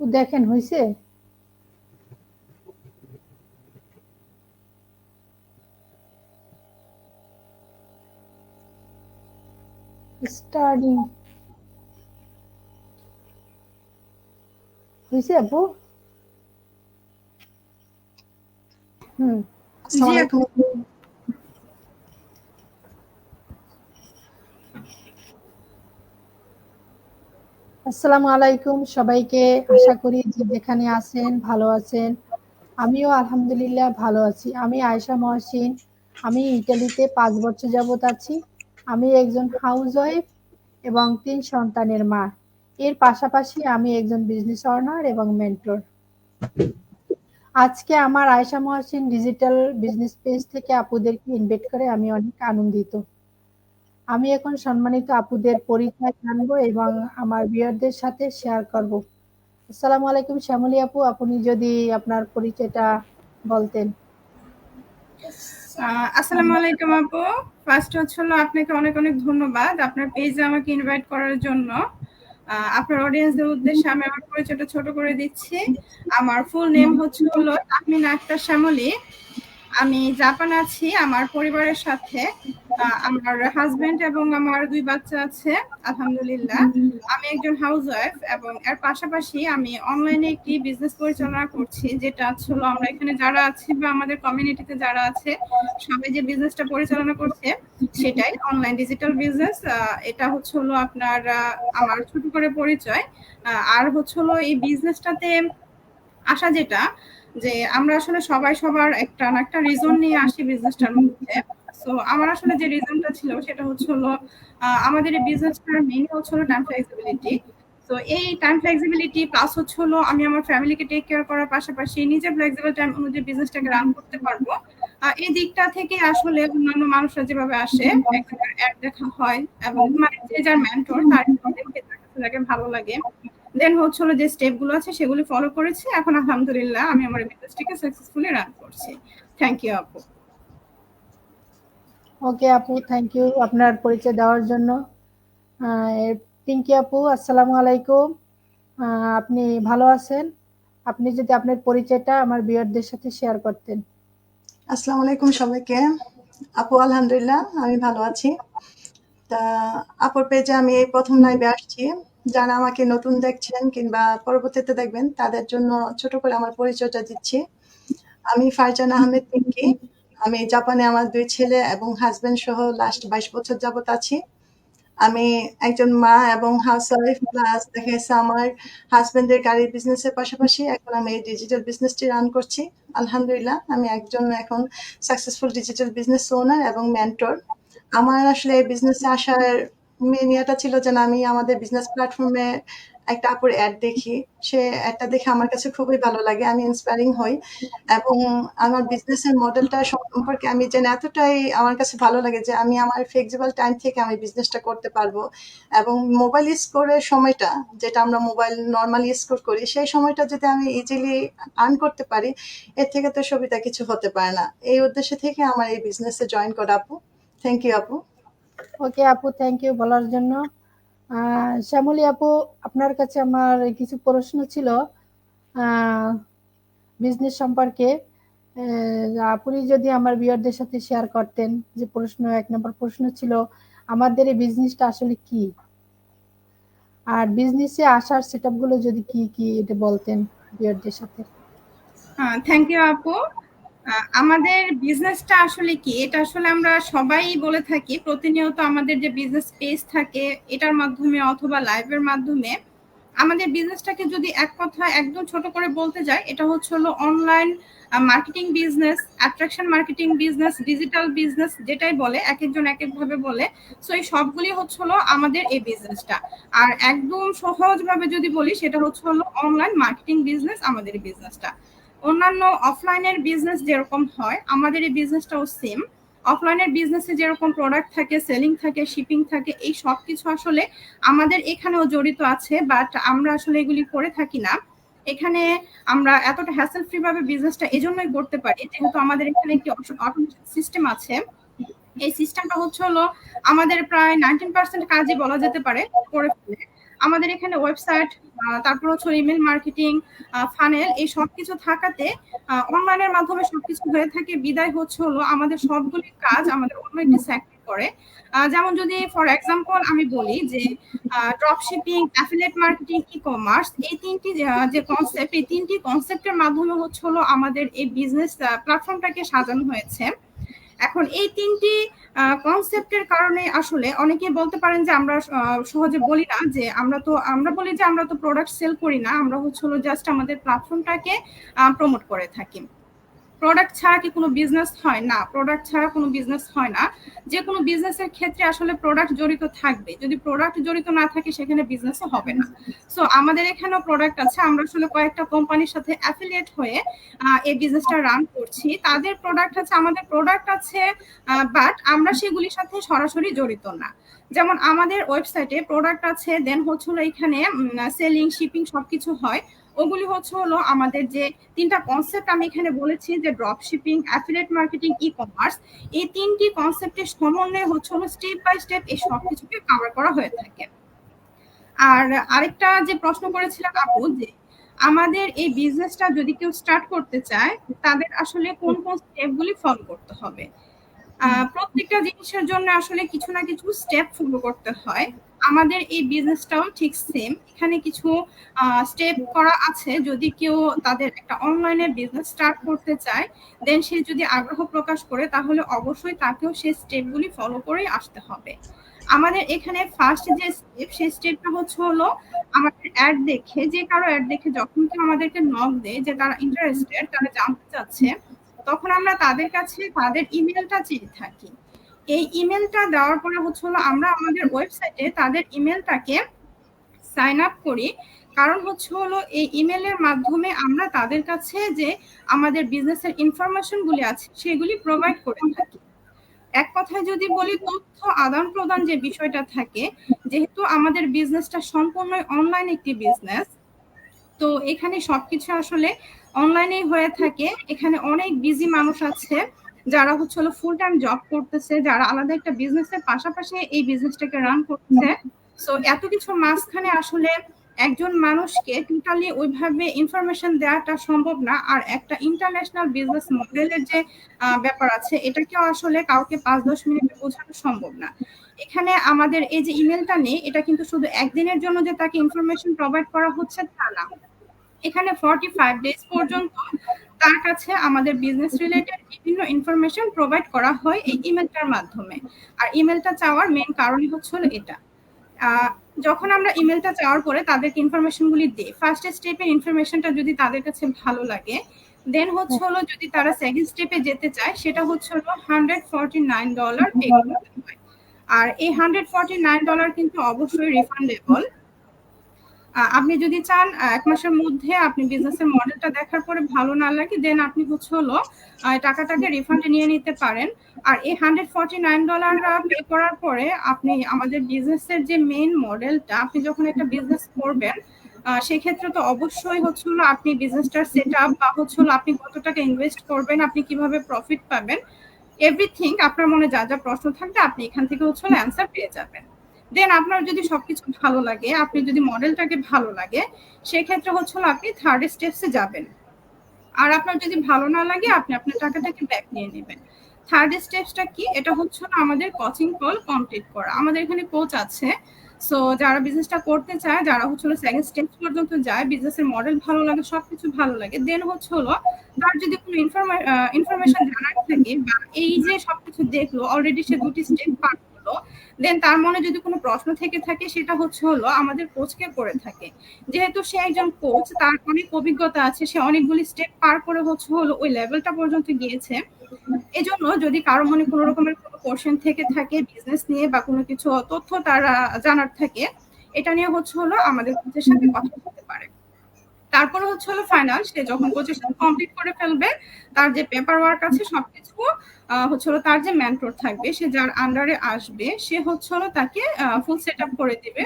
ও দেখেন হইছে? স্টার্টিং হইছে আপু? হুম। আসসালামু আলাইকুম সবাইকে। আশা করি যে যেখানে আছেন ভালো আছেন। আমিও আলহামদুলিল্লাহ ভালো আছি। আমি আয়েশা মহসিন। আমি ইটালিতে পাঁচ বছর যাবত আছি। আমি একজন হাউস ওয়াইফ এবং তিন সন্তানের মা। এর পাশাপাশি আমি একজন বিজনেস অনার এবং মেন্টর আজকে আমার Ayesha Mohsin digital business page থেকে আপুদেরকে ইনভাইট করে আমি অনেক আনন্দিত। আমি এখন সম্মানিত আপুদের পরিচয় জানব এবং আমার বিয়ারদের সাথে শেয়ার করব। আসসালামু আলাইকুম শ্যামলী আপু, আপনি যদি আপনার পরিচয়টা বলতেন। আসসালামু আলাইকুম আপু। ফার্স্ট হলো আপনাকে অনেক অনেক ধন্যবাদ। আপনার পেজে আমাকে ইনভাইট করার জন্য। আপনার অডিয়েন্সদের উদ্দেশ্যে আমি আমার পরিচয়টা ছোট করে দিচ্ছি। আমার ফুল নেম হচ্ছে হলো তাহমিনা আক্তার শ্যামলী। আমি জাপান আছি, আমার পরিবারের সাথে। আমার হাজবেন্ড এবং আমার দুই বাচ্চা আছে, আলহামদুলিল্লাহ। আমি একজন হাউস ওয়াইফ এবং এর পাশাপাশি আমি অনলাইনে একটি বিজনেস পরিচালনা করছি, যেটা হলো আমরা এখানে যারা আছি বা আমাদের কমিউনিটিতে যারা আছে, সবাই যে বিজনেসটা পরিচালনা করছে, সেটাই অনলাইন ডিজিটাল বিজনেস এটা হচ্ছে হলো আপনার আমার ছোট করে পরিচয়। আর হচ্ছে হলো এই বিজনেসটাতে আসা যেটা, যে আমরা আসলে সবাই সবার একটা একটা রিজন নিয়ে আসি বিজনেসটার মধ্যে। সো আমার আসলে যে রিজনটা ছিল সেটা হচ্ছে হলো আমাদের এই বিজনেসটার মেইন হচ্ছে হলো টাইম ফ্লেক্সিবিলিটি তো এই টাইম ফ্লেক্সিবিলিটি প্লাস হচ্ছে হলো আমি আমার ফ্যামিলিকে টেক কেয়ার করার পাশাপাশি নিজে ফ্লেক্সিবল টাইম অনুযায়ী বিজনেসটাকে রান করতে পারব। এই দিকটা থেকে আসলে অন্যান্য মানুষরা যেভাবে আসে অ্যাড দেখা হয় এবং মানে যে যার মেন্টর তার লাগে ভালো লাগে। দেন হচ্ছে যে স্টেপগুলো আছে সেগুলি ফলো করেছি। এখন আলহামদুলিল্লাহ আমি আমার বিজনেসটিকে সাকসেসফুলি রান করছি। থ্যাংক ইউ আপু। ওকে আপু থ্যাংক ইউ আপনার পরিচয় দেওয়ার জন্য। পিঙ্কি আপু, আসসালামু আলাইকুম। আপনি ভালো আছেন? আপনি যদি আপনার পরিচয়টা আমার বিয়ারদের সাথে শেয়ার করতেন। আসসালামু আলাইকুম সবাইকে। আপু, আলহামদুলিল্লাহ, আমি ভালো আছি। তা, আপুর পেজে আমি এই প্রথম লাইভে আসছি। যারা আমাকে নতুন দেখছেন কিংবা পরবর্তীতে দেখবেন, তাদের জন্য ছোট করে আমার পরিচয়টা দিচ্ছি। আমি ফারজান আহমেদ, পিঙ্কি। আমি জাপানে আমার দুই ছেলে এবং হাজবেন্ড সহ লাস্ট বাইশ বছর যাবত আছি। আমি একজন মা এবং হাউস ওয়াইফ প্লাস দেখা যাচ্ছে আমার হাজবেন্ডের গাড়ির বিজনেসের পাশাপাশি এখন আমি এই ডিজিটাল বিজনেসটি রান করছি। আলহামদুলিল্লাহ আমি একজন এখন সাকসেসফুল ডিজিটাল বিজনেস ওনার এবং মেন্টর আমার আসলে এই বিজনেসে আসার মেন ইয়েটা ছিল যে না, আমি আমাদের বিজনেস প্ল্যাটফর্মে একটা আপুর অ্যাড দেখি, সে অ্যাডটা দেখে আমার কাছে খুবই ভালো লাগে, আমি ইন্সপায়ারিং হই। এবং আমার বিজনেসের মডেলটা সম্পর্কে আমি যেন এতটাই আমার কাছে ভালো লাগে যে আমি আমার ফ্লেক্সিবল টাইম থেকে আমি বিজনেসটা করতে পারব। এবং মোবাইল স্কোরের সময়টা, যেটা আমরা মোবাইল নর্মালি স্কোর করি সেই সময়টা যদি আমি ইজিলি আর্ন করতে পারি, এর থেকে তো সুবিধা কিছু হতে পারে না। এই উদ্দেশ্য থেকে আমার এই বিজনেসে জয়েন করা, আপু। থ্যাংক ইউ আপু। ওকে আপু থ্যাংক ইউ বলার জন্য। শ্যামলী আপু, আপনার কাছে আমার কিছু প্রশ্ন ছিল বিজনেস সম্পর্কে। আপনি যদি আমার বিয়ারদের সাথে শেয়ার করতেন, যে প্রশ্ন, এক নম্বর প্রশ্ন ছিল, আমাদের এই বিজনেসটা আসলে কি? আর বিজনেসে আসার সেটআপগুলো যদি কি কি, এটা বলতেন বিয়ারদের সাথে। হ্যাঁ থ্যাংক ইউ আপু। আমাদের বিজনেসটা আসলে কি? এটা আসলে আমরা সবাই বলে থাকি, প্রতিনিয়ত আমাদের যে বিজনেস পেজ থাকে, এটার মাধ্যমে অথবা লাইভের মাধ্যমে, আমাদের বিজনেসটাকে যদি এক কথায় একদম ছোট করে বলতে যাই, এটা হচ্ছে হলো online marketing business attraction marketing business digital business যেটাই বলে এক একজন এক একভাবে বলে সো এই সবগুলি হচ্ছে হলো আমাদের এই বিজনেসটা আর একদম সহজভাবে যদি বলি, সেটা হচ্ছে হলো অনলাইন মার্কেটিং বিজনেস আমাদের বিজনেসটা অন্যান্য অফলাইনের বিজনেস যেরকম হয়, আমাদের এই বিজনেসটাও সেম অফলাইনের বিজনেসে যেরকম প্রোডাক্ট থাকে সেলিং থাকে শিপিং থাকে, এই সব কিছু আসলে আমাদের এখানেও জড়িত আছে বাট আমরা আসলে এগুলি করে থাকি না। এখানে আমরা এতটা হ্যাসেল ফ্রি ভাবে বিজনেসটা এজন্যই করতে পারি, যেহেতু আমাদের এখানে একটি সিস্টেম আছে। এই সিস্টেমটা হচ্ছে হলো আমাদের প্রায় নাইনটিন পার্সেন্ট কাজই বলা যেতে পারে, করে ফেলে। আমাদের এখানে ওয়েবসাইট তারপর হচ্ছে ইমেল মার্কেটিং ফানেল এই সবকিছু থাকাতে অনলাইনের মাধ্যমে সবকিছু হয়ে থাকে। বিদায় হচ্ছে হলো আমাদের সবগুলি কাজ আমাদের অন্য একটি সেক্টর করে। যেমন যদি ফর এক্সাম্পল আমি বলি যে drop shipping affiliate marketing e commerce এই তিনটি যে কনসেপ্ট এই তিনটি কনসেপ্টের মাধ্যমে হচ্ছে হলো আমাদের এই বিজনেস প্ল্যাটফর্মটাকে সাজানো হয়েছে। এখন এই তিনটি কনসেপ্টের কারণে আসলে অনেকে বলতে পারেন যে আমরা সহজে বলি না যে আমরা তো, আমরা বলি যে আমরা তো প্রোডাক্ট সেল করি না, আমরা হচ্ছে জাস্ট আমাদের প্ল্যাটফর্মটাকে প্রমোট করে থাকি। প্রোডাক্ট ছাড়া কি কোনো বিজনেস হয় না? প্রোডাক্ট ছাড়া কোনো বিজনেস হয় না। যে কোনো বিজনেসের ক্ষেত্রে আসলে প্রোডাক্ট জড়িত থাকবে। যদি প্রোডাক্ট জড়িত না থাকে, সেখানে বিজনেসও হবে না। সো আমাদের এখানেও প্রোডাক্ট আছে। আমরা আসলে কয়েকটা কোম্পানির সাথে অ্যাফিলিয়েট হয়ে এই বিজনেসটা রান করছি। তাদের প্রোডাক্ট আছে, আমাদের প্রোডাক্ট আছে বাট আমরা সেগুলির সাথে সরাসরি জড়িত না। যেমন আমাদের ওয়েবসাইটে প্রোডাক্ট আছে দেন হচ্ছে হলো এখানে সেলিং শিপিং সবকিছু হয়। ওগুলি হচ্ছে হলো আমাদের যে তিনটা কনসেপ্ট আমি এখানে বলেছি, যে drop shipping affiliate marketing e commerce এই তিনটি কনসেপ্টের সমন্বয়ে হচ্ছে হলো স্টেপ বাই স্টেপ এই সবকিছুকে কভার করা হয়ে থাকে। আর আরেকটা যে প্রশ্ন করেছিলেন আপু, যে আমাদের এই বিজনেসটা যদি কেউ স্টার্ট করতে চায়, তাদের আসলে কোন কোন স্টেপগুলি ফলো করতে হবে? প্রত্যেকটা জিনিসের জন্য আসলে কিছু না কিছু স্টেপ ফলো করতে হয়। আমাদের এই বিজনেসটাও ঠিক সেম এখানে কিছু স্টেপ করা আছে। যদি কেউ তাদের একটা অনলাইনে বিজনেস স্টার্ট করতে চায় দেন সে যদি আগ্রহ প্রকাশ করে, তাহলে অবশ্যই তাকেও সেই স্টেপগুলি ফলো করেই আসতে হবে। আমাদের এখানে ফার্স্ট যে স্টেপ সেই স্টেপটা হচ্ছে হলো আমাদের অ্যাড দেখে, যে কারও অ্যাড দেখে যখন কেউ আমাদেরকে নক দেয়, যে তারা ইন্টারেস্টেড তারা জানতে চাচ্ছে, তখন আমরা তাদের কাছে তাদের ইমেলটা চেয়ে থাকি। এই ইমেলটা দেওয়ার পরে হচ্ছে হলো আমরা আমাদের ওয়েবসাইটে তাদের ইমেলটাকে সাইন আপ করি। কারণ হচ্ছে হলো এই ইমেলের মাধ্যমে আমরা তাদের কাছে যে আমাদের বিজনেসের ইনফরমেশন গুলি আছে, সেগুলি প্রোভাইড করে থাকি। এক কথায় যদি বলি, তথ্য আদান প্রদান যে বিষয়টা থাকে, যেহেতু আমাদের বিজনেসটা সম্পূর্ণ অনলাইন একটি বিজনেস তো এখানে সবকিছু আসলে অনলাইনেই হয়ে থাকে। এখানে অনেক বিজি মানুষ আছে। যারা হচ্ছে হলো ফুল টাইম জব করতেছে, যারা আলাদা একটা বিজনেসের পাশাপাশি এই বিজনেসটাকে রান করছে। সো এত কিছু মাঝখানে আসলে একজন মানুষকে টোটালি ওইভাবে ইনফরমেশন দেওয়াটা সম্ভব না। আর একটা ইন্টারন্যাশনাল বিজনেস মডেলের যে ব্যাপার আছে, এটাকেও আসলে কাউকে পাঁচ দশ মিনিটে বোঝানো সম্ভব না। এখানে আমাদের এই যে ইমেলটা নেই, এটা কিন্তু শুধু একদিনের জন্য যে তাকে ইনফরমেশন প্রোভাইড করা হচ্ছে তা না। এখানে ফর্টি ফাইভ ডেজ পর্যন্ত তার কাছে আমাদের বিজনেস রিলেটেড বিভিন্ন ইনফরমেশন প্রোভাইড করা হয় এই ইমেলটার মাধ্যমে। আর ইমেলটা চাওয়ার মেন কারণই হচ্ছে এটা। যখন আমরা ইমেলটা চাওয়ার পরে তাদেরকে ইনফরমেশনগুলি দিই ফার্স্ট স্টেপের ইনফরমেশনটা যদি তাদের কাছে ভালো লাগে দেন হচ্ছে হলো যদি তারা সেকেন্ড স্টেপে যেতে চায়, সেটা হচ্ছে হলো hundred forty nine dollar pay করতে হয়। আর এই হান্ড্রেড ফর্টি নাইন ডলার কিন্তু অবশ্যই রিফান্ডেবল আপনি যদি চান এক মাসের মধ্যে আপনি বিজনেসের মডেলটা দেখার পরে ভালো না লাগে দেন আপনি হচ্ছে হলো টাকাটাকে রিফান্ডে নিয়ে নিতে পারেন। আর এই hundred forty nine dollar pay করার পরে আপনি আমাদের বিজনেসের যে মেইন মডেলটা আপনি যখন একটা বিজনেস করবেন সেক্ষেত্রে তো অবশ্যই হচ্ছে হলো আপনি বিজনেসটার সেট আপ বা হচ্ছে হলো আপনি কত টাকা ইনভেস্ট করবেন, আপনি কীভাবে প্রফিট পাবেন এভরিথিং আপনার মনে যা যা প্রশ্ন থাকবে, আপনি এখান থেকে হচ্ছে অ্যান্সার পেয়ে যাবেন। দেন আপনার যদি সবকিছু ভালো লাগে, আপনি যদি মডেলটাকে ভালো লাগে, সেক্ষেত্রে হচ্ছে আপনি থার্ড স্টেপসে যাবেন। আর আপনার যদি ভালো না লাগে, আপনি আপনার টাকাটাকে ব্যাক নিয়ে নেবেন। থার্ড স্টেপসটা কি? এটা হচ্ছে হলো আমাদের কোচিং কল কমপ্লিট করা। আমাদের এখানে কোচ আছে। সো যারা বিজনেসটা করতে চায়, যারা হচ্ছে হলো সেকেন্ড স্টেপ পর্যন্ত যায় বিজনেসের মডেল ভালো লাগে, সবকিছু ভালো লাগে দেন হচ্ছে হলো তার যদি কোনো ইনফরমেশন জানার থাকে বা এই যে সবকিছু দেখল অলরেডি সে দুটি স্টেপ পার দেন তার মনে যদি কোনো প্রশ্ন থেকে থাকে সেটা হচ্ছে হলো আমাদের কোচকে করে থাকে। যেহেতু সে একজন কোচ তার অনেক অভিজ্ঞতা আছে সে অনেকগুলি স্টেপ পার করে হচ্ছে হলো ওই লেভেলটা পর্যন্ত গিয়েছে। এজন্য যদি কারও মনে কোনো রকমের কোনো কোশ্চেন থেকে থাকে বিজনেস নিয়ে বা কোনো কিছু তথ্য তারা জানার থাকে এটা নিয়ে হচ্ছে হলো আমাদের কোচের সাথে কথা বলতে পারে। তারপরে হচ্ছে হলো ফাইনাল সে যখন পজিশন কমপ্লিট করে ফেলবে, তার যে পেপার ওয়ার্ক আছে, সবকিছু হচ্ছে হলো তার যে মেন্টর থাকবে, সে যার আন্ডারে আসবে, সে হচ্ছে হলো তাকে ফুল সেট আপ করে দিবে।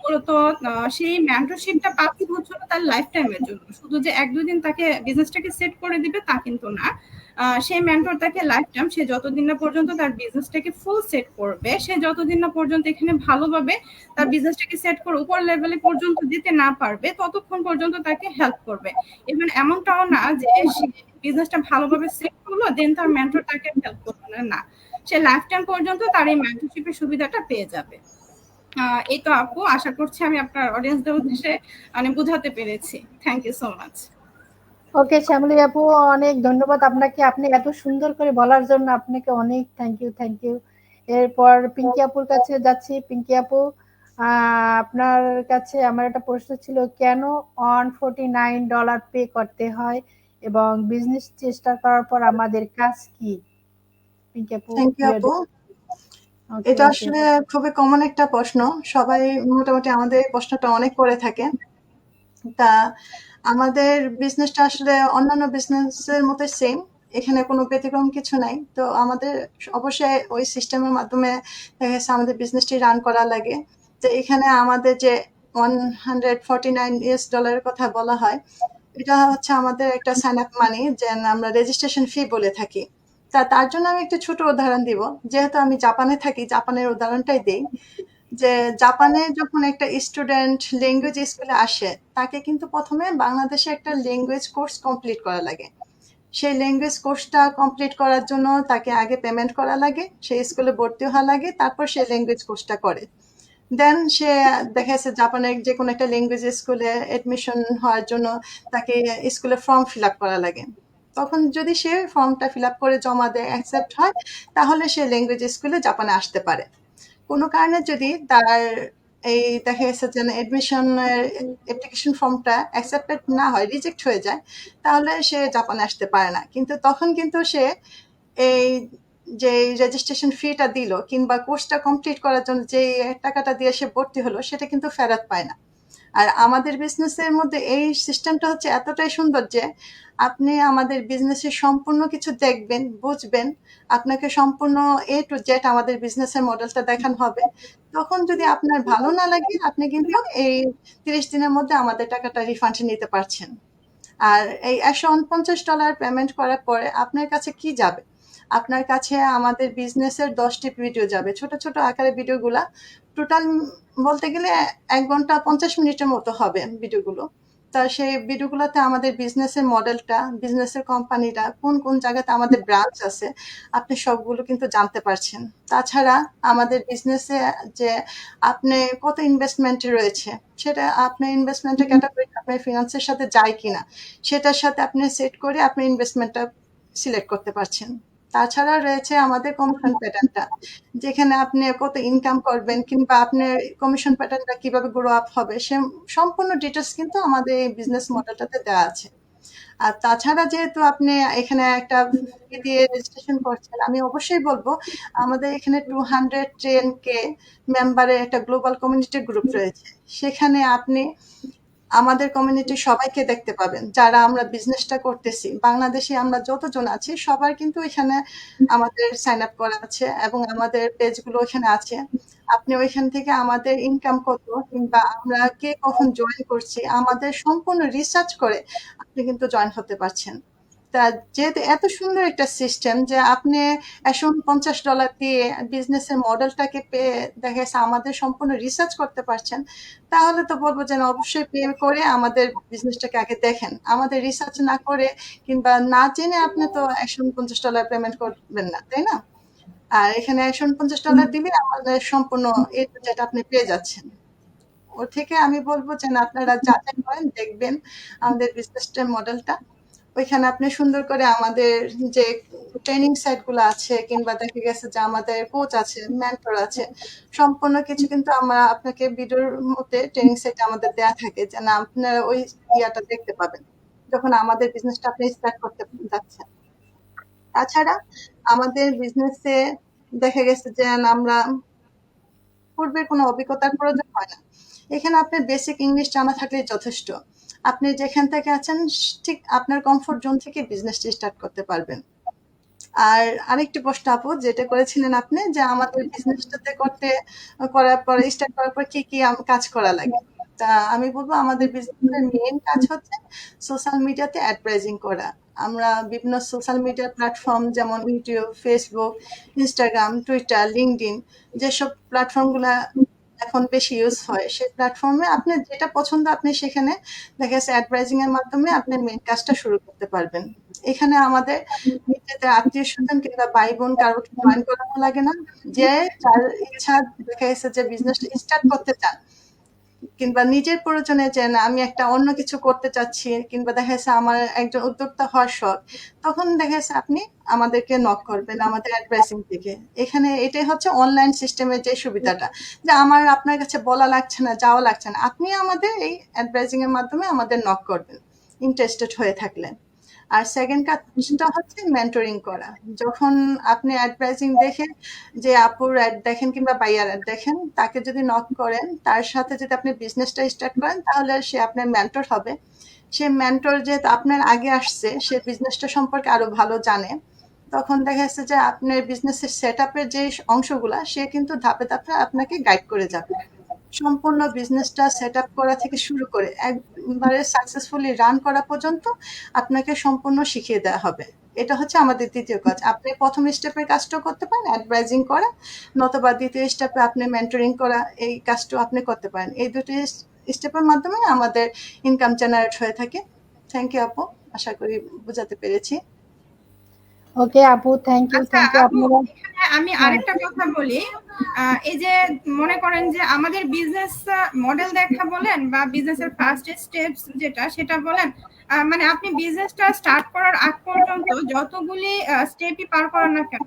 মূলত সেই মেন্টরশিপটা পাচ্ছে হচ্ছে হলো তার লাইফ টাইমের জন্য। শুধু যে এক দুদিন তাকে বিজনেসটাকে সেট করে দিবে তা কিন্তু না। সেই মেন্টর তাকে লাইফ টাইম সে যতদিন না পর্যন্ত তার বিজনেসটাকে ফুল সেট করবে, সে যতদিন না পর্যন্ত এখানে ভালোভাবে তার বিজনেসটাকে সেট করে উপর লেভেলে পর্যন্ত দিতে না পারবে, ততক্ষণ পর্যন্ত তাকে হেল্প করবে। এবং এমনটাও না যে বিজনেসটা ভালোভাবে সেট করল দেন তার মেন্টর তাকে হেল্প করবে না। সে লাইফ টাইম পর্যন্ত তার এই মেন্টরশিপের সুবিধাটা পেয়ে যাবে। এই তো আপু আশা করছি আমি আপনার অডিয়েন্সদের উদ্দেশ্যে মানে বোঝাতে পেরেছি। Thank you so much okay Shyamoli আপু অনেক ধন্যবাদ আপনাকে। আপনি এত সুন্দর করে বলার জন্য আপনাকে অনেক থ্যাংক ইউ থ্যাংক ইউ এরপর পিঙ্কি আপুর কাছে যাচ্ছি। পিঙ্কি আপু আহ, আপনার কাছে আমার একটা প্রশ্ন ছিল কেন one forty nine dollar pay করতে হয় এবং বিজনেস চেষ্টা করার পর আমাদের কাজ কি? পিঙ্কি আপু থ্যাংক ইউ আপু Okay, এটা আসলে খুবই কমন একটা প্রশ্ন। সবাই মোটামুটি আমাদের প্রশ্নটা অনেক করে থাকে। তা আমাদের বিজনেসটা আসলে অন্যান্য বিজনেসের মতো সেম এখানে কোনো ব্যতিক্রম কিছু নাই। তো আমাদের অবশ্যই ওই সিস্টেমের মাধ্যমে দেখা যাচ্ছে আমাদের বিজনেসটি রান করা লাগে। তো এখানে আমাদের যে one hundred forty nine US ডলারের কথা বলা হয় এটা হচ্ছে আমাদের একটা সাইন আপ মানি যে আমরা রেজিস্ট্রেশন ফি বলে থাকি। তা তার জন্য আমি একটা ছোট উদাহরণ দিব। যেহেতু আমি জাপানে থাকি, জাপানের উদাহরণটাই দিই। যে জাপানে যখন একটা স্টুডেন্ট ল্যাঙ্গুয়েজ স্কুলে আসে, তাকে কিন্তু প্রথমে বাংলাদেশে একটা ল্যাঙ্গুয়েজ কোর্স কমপ্লিট করা লাগে। সেই ল্যাঙ্গুয়েজ কোর্সটা কমপ্লিট করার জন্য তাকে আগে পেমেন্ট করা লাগে, সেই স্কুলে ভর্তি হওয়া লাগে, তারপর সে ল্যাঙ্গুয়েজ কোর্সটা করে। দেন সে দেখা যাচ্ছে জাপানের যে কোনো একটা ল্যাঙ্গুয়েজ স্কুলে অ্যাডমিশন হওয়ার জন্য তাকে স্কুলে ফর্ম ফিল আপ করা লাগে। তখন যদি সে ফর্মটা ফিল আপ করে জমা দেয় অ্যাকসেপ্ট হয়, তাহলে সে ল্যাঙ্গুয়েজ স্কুলে জাপানে আসতে পারে। কোনো কারণে যদি তার এই দেখা গেছে যে এডমিশনের অ্যাপ্লিকেশন ফর্মটা অ্যাকসেপ্টেড না হয় রিজেক্ট হয়ে যায়, তাহলে সে জাপানে আসতে পারে না। কিন্তু তখন কিন্তু সে এই যে রেজিস্ট্রেশন ফিটা দিল কিংবা কোর্সটা কমপ্লিট করার জন্য যে টাকাটা দিয়ে সে ভর্তি হলো, সেটা কিন্তু ফেরত পায় না। আর আমাদের বিজনেসের মধ্যে এই সিস্টেমটা হচ্ছে এতটাই সুন্দর যে আপনি আমাদের বিজনেসের সম্পূর্ণ কিছু দেখবেন, বুঝবেন, আপনাকে সম্পূর্ণ এ টু জেড আমাদের বিজনেসের মডেলটা দেখানো হবে। তখন যদি আপনার ভালো না লাগে, আপনি কিন্তু এই তিরিশ দিনের মধ্যে আমাদের টাকাটা রিফান্ড নিতে পারছেন। আর এই একশো উনপঞ্চাশ ডলার পেমেন্ট করার পরে আপনার কাছে কি যাবে? আপনার কাছে আমাদের বিজনেসের দশটি ভিডিও যাবে। ছোট ছোট আকারে ভিডিওগুলা টোটাল বলতে গেলে এক ঘণ্টা পঞ্চাশ মিনিটের মতো হবে ভিডিওগুলো। তা সেই ভিডিওগুলোতে আমাদের বিজনেসের মডেলটা বিজনেসের কোম্পানিটা কোন কোন জায়গাতে আমাদের ব্রাঞ্চ আছে আপনি সবগুলো কিন্তু জানতে পারছেন। তাছাড়া আমাদের বিজনেসে যে আপনি কত ইনভেস্টমেন্ট রয়েছে সেটা আপনার ইনভেস্টমেন্টের ক্যাটাগরি আপনার ফিনান্সের সাথে যায় কিনা সেটার সাথে আপনি সেট করে আপনি ইনভেস্টমেন্টটা সিলেক্ট করতে পারছেন। তাছাড়া রয়েছে আমাদের কমিশন প্যাটার্নটা যেখানে আপনি কত ইনকাম করবেন কিংবা আপনার কমিশন প্যাটার্নটা কীভাবে গ্রো আপ হবে, সে সম্পূর্ণ ডিটেলস কিন্তু আমাদের এই বিজনেস মডেলটাতে দেওয়া আছে। আর তাছাড়া যেহেতু আপনি এখানে একটা দিয়ে রেজিস্ট্রেশন করছেন, আমি অবশ্যই বলব আমাদের এখানে টু হান্ড্রেড টেন কে মেম্বারের একটা গ্লোবাল কমিউনিটি গ্রুপ রয়েছে। সেখানে আপনি আমাদের কমিউনিটি সবাইকে দেখতে পাবেন। যারা আমরা বিজনেসটা করতেছি, বাংলাদেশে আমরা যতজন আছি, সবার কিন্তু এখানে আমাদের সাইন আপ করা আছে এবং আমাদের পেজগুলো এখানে আছে। আপনি ওইখান থেকে আমাদের ইনকাম কত কিংবা আমরা কে কখন জয়েন করছি, আমাদের সম্পূর্ণ রিসার্চ করে আপনি কিন্তু জয়েন হতে পারছেন। তা যেহেতু এত সুন্দর একটা সিস্টেম যে আপনি একশো পঞ্চাশ ডলার দিয়ে বিজনেসের মডেলটাকে পেয়ে দেখা যাচ্ছে আমাদের সম্পূর্ণ রিসার্চ করতে পারছেন, তাহলে তো বলব যে অবশ্যই পে করে আমাদের বিজনেসটাকে আগে দেখেন। আমাদের রিসার্চ না করে কিংবা না জেনে আপনি তো একশো পঞ্চাশ ডলার পেমেন্ট করবেন না, তাই না? আর এখানে একশো পঞ্চাশ ডলার দিলে আমাদের সম্পূর্ণ এ টু আপনি পেয়ে যাচ্ছেন। ওর থেকে আমি বলব যে আপনারা যাচাই করেন, দেখবেন আমাদের বিজনেসটার মডেলটা ওইখানে আপনি সুন্দর করে আমাদের যে ট্রেনিং সাইটগুলো আছে, কিংবা দেখা গেছে যে আমাদের কোচ আছে মেন্টর আছে, সম্পূর্ণ কিছু কিন্তু আমরা আপনাকে ভিডিওর মধ্যে ট্রেনিং সাইট আমাদের দেয়া থাকে যে না আপনারা ওই ইয়াটা দেখতে পাবেন, যখন আমাদের বিজনেসটা আপনি স্টার্ট করতে যাচ্ছেন। তাছাড়া আমাদের বিজনেসে দেখা গেছে যে আমরা পূর্বের কোনো অভিজ্ঞতার প্রয়োজন হয় না। এখানে আপনার বেসিক ইংলিশ জানা থাকলে যথেষ্ট। আপনি যেখান থেকে আছেন ঠিক আপনার কমফোর্ট জোন থেকে বিজনেসটি স্টার্ট করতে পারবেন। আর আরেকটি প্রশ্ন আপু, যেটা করেছিলেন আপনি, যে আমাদের বিজনেসটাতে করতে, করার পরে স্টার্ট করার পর কি কি কাজ করা লাগে? তা আমি বলব, আমাদের বিজনেসের মেইন কাজ হচ্ছে সোশ্যাল মিডিয়াতে অ্যাডভার্টাইজিং করা। আমরা বিভিন্ন সোশ্যাল মিডিয়া প্ল্যাটফর্ম যেমন YouTube Facebook Instagram Twitter LinkedIn যেসব প্ল্যাটফর্মগুলো এখন বেশি ইউজ হয়। সেই প্ল্যাটফর্মে আপনি যেটা পছন্দ আপনি সেখানে, দেখা যাচ্ছে অ্যাডভাইজিং এর মাধ্যমে আপনি মেন কাজটা শুরু করতে পারবেন। এখানে আমাদের নিজেদের আত্মীয় স্বজন কিংবা ভাই বোন কারোকে জয়েন করানো লাগে না। যে যার ইচ্ছা, দেখা যাচ্ছে যে বিজনেস স্টার্ট করতে চান কিংবা নিজের প্রয়োজনে যে না, আমি একটা অন্য কিছু করতে চাচ্ছি, কিংবা দেখা যাচ্ছে আমার একজন উদ্যোক্তা হওয়ার শখ, তখন দেখা যাচ্ছে আপনি আমাদেরকে নক করবেন আমাদের অ্যাডভাইসিং থেকে। এখানে এটাই হচ্ছে অনলাইন সিস্টেমের যে সুবিধাটা, যে আমার আপনার কাছে বলা লাগছে না, যাওয়া লাগছে না, আপনি আমাদের এই অ্যাডভাইজিং এর মাধ্যমে আমাদের নক করবেন ইন্টারেস্টেড হয়ে থাকলে। আর সেকেন্ড কাজটা হচ্ছে মেন্টরিং করা। যখন আপনি অ্যাডভাইজিং দেখে যে আপুর অ্যাড দেখেন কিংবা বাইয়ার অ্যাড দেখেন, তাকে যদি নক করেন, তার সাথে যদি আপনি বিজনেসটা স্টার্ট করেন, তাহলে সে আপনার মেন্টর হবে। সে মেন্টর যেহেতু আপনার আগে আসছে, সে বিজনেসটা সম্পর্কে আরও ভালো জানে। তখন দেখা যাচ্ছে যে আপনার বিজনেসের সেট আপের যে অংশগুলা, সে কিন্তু ধাপে ধাপে আপনাকে গাইড করে যাবে। সম্পূর্ণ বিজনেসটা সেট আপ করা থেকে শুরু করে একবারে সাকসেসফুলি রান করা পর্যন্ত আপনাকে সম্পূর্ণ শিখিয়ে দেওয়া হবে। এটা হচ্ছে আমাদের দ্বিতীয় কাজ। আপনি প্রথম স্টেপের কাজটাও করতে পারেন অ্যাডভাইজিং করা নতবা দ্বিতীয় স্টেপে আপনি মেন্টরিং করা এই কাজটাও আপনি করতে পারেন। এই দুটি স্টেপের মাধ্যমে আমাদের ইনকাম জেনারেট হয়ে থাকে। থ্যাংক ইউ আপু। আশা করি বোঝাতে পেরেছি। ওকে আপু থ্যাংক ইউ থ্যাংক ইউ আপু আপনারা আমি আরেকটা কথা বলি। এই যে মনে করেন যে আমাদের বিজনেস মডেল দেখা বলেন বা বিজনেসের ফার্স্ট স্টেপস যেটা সেটা বলেন মানে আপনি বিজনেসটা স্টার্ট করার আগ পর্যন্ত যতগুলি স্টেপই পার করেন না কেন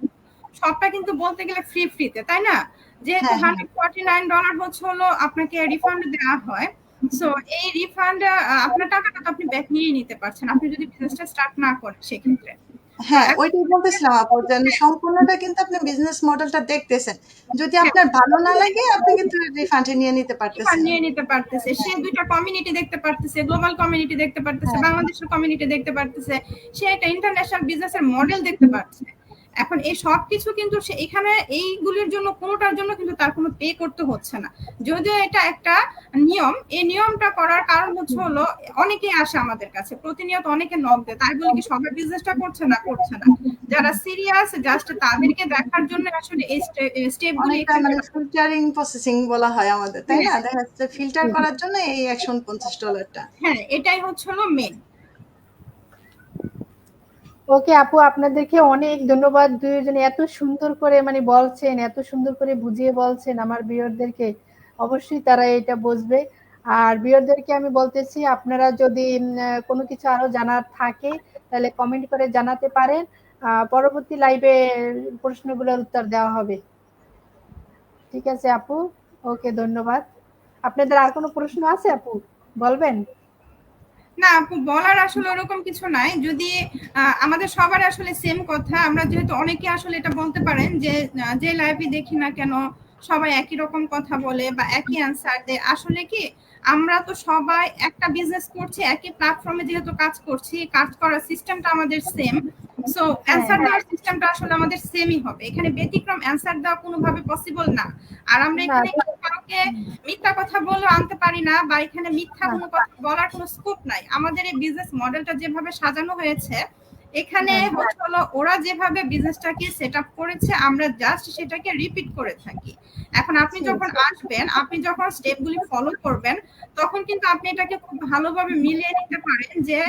সবটা কিন্তু বলতে গেলে ফ্রি ফ্রিতে তাই না যেহেতু। হান্ড্রেড ফর্টি নাইন ডলার হচ্ছে হলো আপনাকে রিফান্ড দেওয়া হয় সো এই রিফান্ড আপনার টাকাটা তো আপনি ব্যাক নিয়ে নিতে পারছেন আপনি যদি বিজনেসটা স্টার্ট না করেন সেক্ষেত্রে হ্যাঁ ওইটাই বলতেছিলাম আপু যে সম্পূর্ণটা কিন্তু আপনি বিজনেস মডেলটা দেখতেছেন। যদি আপনার ভালো না লাগে আপনি কিন্তু রিফান্ডে নিয়ে নিতে রিফান্ড পারতেছেন নিয়ে নিতে পারতেছে। সে দুইটা কমিউনিটি দেখতে পারতেছে গ্লোবাল কমিউনিটি দেখতে পারতেছে হ্যাঁ। বাংলাদেশের কমিউনিটি দেখতে পারতেছে। সে একটা ইন্টারন্যাশনাল বিজনেসের মডেল দেখতে পাচ্ছে এখন এই সব কিছু কিন্তু সে এখানে এইগুলির জন্য কোনোটার জন্য কিন্তু তার কোনো পে করতে হচ্ছে না। যদিও এটা একটা নিয়ম এই নিয়মটা করার কারণ হচ্ছে হলো অনেকেই আসে আমাদের কাছে প্রতিনিয়ত অনেকে নক দেয়। তাই বলে কি সবাই বিজনেসটা করছে না? করছে না। যারা সিরিয়াস জাস্ট তাদেরকে দেখার জন্য আসলে এই স্টেপগুলি মানে ফিল্টারিং প্রসেসিং বলা হয় আমাদের তাই না? দেখা যাচ্ছে ফিল্টার করার জন্য এই একশো পঞ্চাশ ডলারটা হ্যাঁ এটাই হচ্ছে হলো মেন ওকে আপু, আপনাদেরকে অনেক ধন্যবাদ। দুইজনে এত সুন্দর করে মানে বলছেন, এত সুন্দর করে বুঝিয়ে বলছেন আমার বিয়রদেরকে অবশ্যই তারা এটা বুঝবে। আর বিয়রদেরকে আমি বলতেছি, আপনারা যদি কোনো কিছু আরও জানার থাকে, তাহলে কমেন্ট করে জানাতে পারেন। পরবর্তী লাইভে প্রশ্নগুলোর উত্তর দেওয়া হবে। ঠিক আছে আপু? ওকে, ধন্যবাদ। আপনাদের আর কোনো প্রশ্ন আছে আপু? বলবেন? না আপু বলার আসলে ওরকম কিছু নাই। যদি আমাদের সবার আসলে সেম কথা আমরা যেহেতু অনেকে আসলে এটা বলতে পারেন যে যে লাইভে দেখি না কেন সবাই একই রকম কথা বলে বা একই অ্যান্সার দেয়। আসলে কি আমরা তো সবাই একটা বিজনেস করছি একই প্ল্যাটফর্মে যেহেতু কাজ করছি কাজ করার সিস্টেমটা আমাদের সেম সো অ্যান্সার দেওয়ার সিস্টেমটা আসলে আমাদের সেমই হবে। এখানে ব্যতিক্রম অ্যান্সার দেওয়া কোনোভাবে পসিবল না। আর আমরা এখানে মিথ্যা কথা বলেও আনতে পারি না বা এখানে মিথ্যা কোনো কথা বলার কোনো স্কোপ নাই। আমাদের এই বিজনেস মডেলটা যেভাবে সাজানো হয়েছে এখানে হলো ওরা যেভাবে বিজনেসটাকে সেট আপ করেছে আমরা জাস্ট সেটাকে রিপিট করে থাকি। এখন আপনি যখন আসবেন আপনি যখন স্টেপগুলি ফলো করবেন তখন কিন্তু আপনি এটাকে খুব ভালোভাবে মিলিয়ে নিতে পারেন যে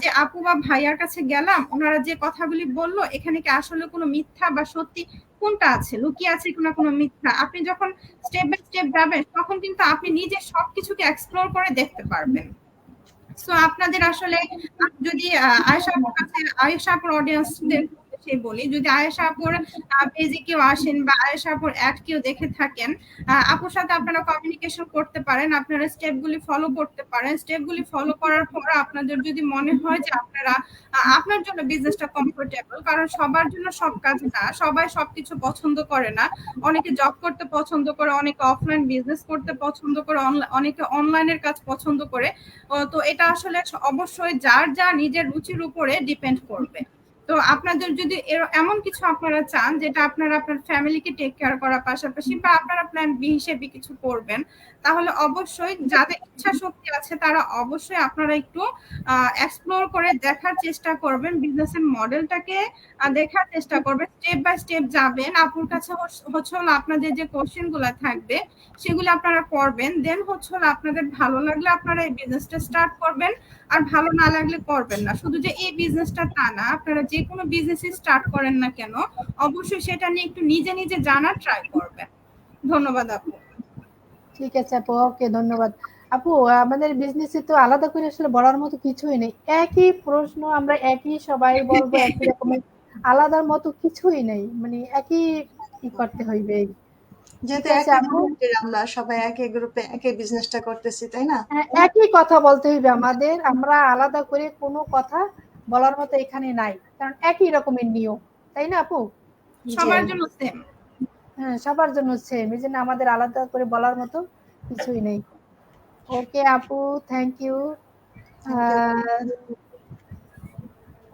যে আপু বা ভাইয়ার কাছে গেলাম ওনারা যে কথাগুলি বলল এখানে কি আসলে কোনো মিথ্যা বা সত্যি কোনটা আছে? লুকিয়ে আছে কোনো কোনো মিথ্যা? আপনি যখন স্টেপ বাই স্টেপ যাবেন তখন কিন্তু আপনি নিজে সবকিছুকে এক্সপ্লোর করে দেখতে পারবেন। সো আপনাদের আসলে যদি আহ, আয়েশা আপুর কাছে আয়েশা আপুর অডিয়েন্সদের সে বলি, যদি আয়েশা আপুর পেজে কেউ আসেন বা আয়েশা আপুর অ্যাড কেউ দেখে থাকেন আপুর সাথে আপনারা কমিউনিকেশন করতে পারেন, আপনারা স্টেপগুলি ফলো করতে পারেন। স্টেপগুলি ফলো করার পর আপনাদের যদি মনে হয় যে আপনারা আপনার জন্য বিজনেসটা কমফোর্টেবল কারণ সবার জন্য সব কাজ না, সবাই সবকিছু পছন্দ করে না। অনেকে জব করতে পছন্দ করে, অনেকে অফলাইন বিজনেস করতে পছন্দ করে অনেকে অনলাইনের কাজ পছন্দ করে। তো এটা আসলে অবশ্যই যার যা নিজের রুচির উপরে ডিপেন্ড করবে। তো আপনাদের যদি এমন কিছু আপনারা চান, যেটা আপনারা আপনার ফ্যামিলিকে টেক কেয়ার করার পাশাপাশি বা আপনারা প্ল্যান বি হিসেবে কিছু করবেন, তাহলে অবশ্যই যাদের ইচ্ছা শক্তি আছে, তারা অবশ্যই আপনারা একটু এক্সপ্লোর করে দেখার চেষ্টা করবেন বিজনেসের মডেলটাকে দেখার চেষ্টা করবেন স্টেপ বাই স্টেপ যাবেন। আপুর কাছে হচ্ছে হলো আপনাদের যে কোশ্চেনগুলা থাকবে, সেগুলো আপনারা করবেন। দেন হচ্ছে হলো আপনাদের ভালো লাগলে আপনারা এই বিজনেসটা স্টার্ট করবেন, আর ভালো না লাগলে করবেন না। শুধু যে এই বিজনেসটা তা না, আপনারা যে কোনো বিজনেসই স্টার্ট করেন না কেন অবশ্যই সেটা নিয়ে একটু নিজে নিজে জানার ট্রাই করবেন। ধন্যবাদ আপু। ঠিক আছে আপু ওকে ধন্যবাদ। আপু আমাদের বিজনেসে তো আলাদা করে আসলে বলার মতো কিছুই নেই। একই প্রশ্ন আমরা একই সবাই বলব একই রকমের আলাদার মতো কিছুই নেই। মানে একই ই করতে হইবে। যেহেতু ঠিক আছে, একই আপু। গ্রুপের আমরা সবাই একই গ্রুপে একই বিজনেসটা করতেছি তাই না? একই কথা বলতে হইবে আমাদের। আমরা আলাদা করে কোনো কথা বলার মতো এখানে নাই। কারণ একই রকমের নিয়ম তাই না আপু? সবার জন্য সেম হ্যাঁ সবার জন্য সেম এই জন্য আমাদের আলাদা করে বলার মতো কিছুই নেই। ওকে আপু থ্যাংক ইউ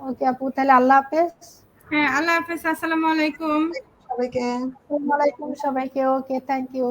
ওকে আপু তাহলে আল্লাহ হাফেজ। হ্যাঁ আল্লাহ হাফেজ আসসালামু আলাইকুম। সবাইকে। ওয়ালাইকুম সবাইকে ওকে থ্যাংক ইউ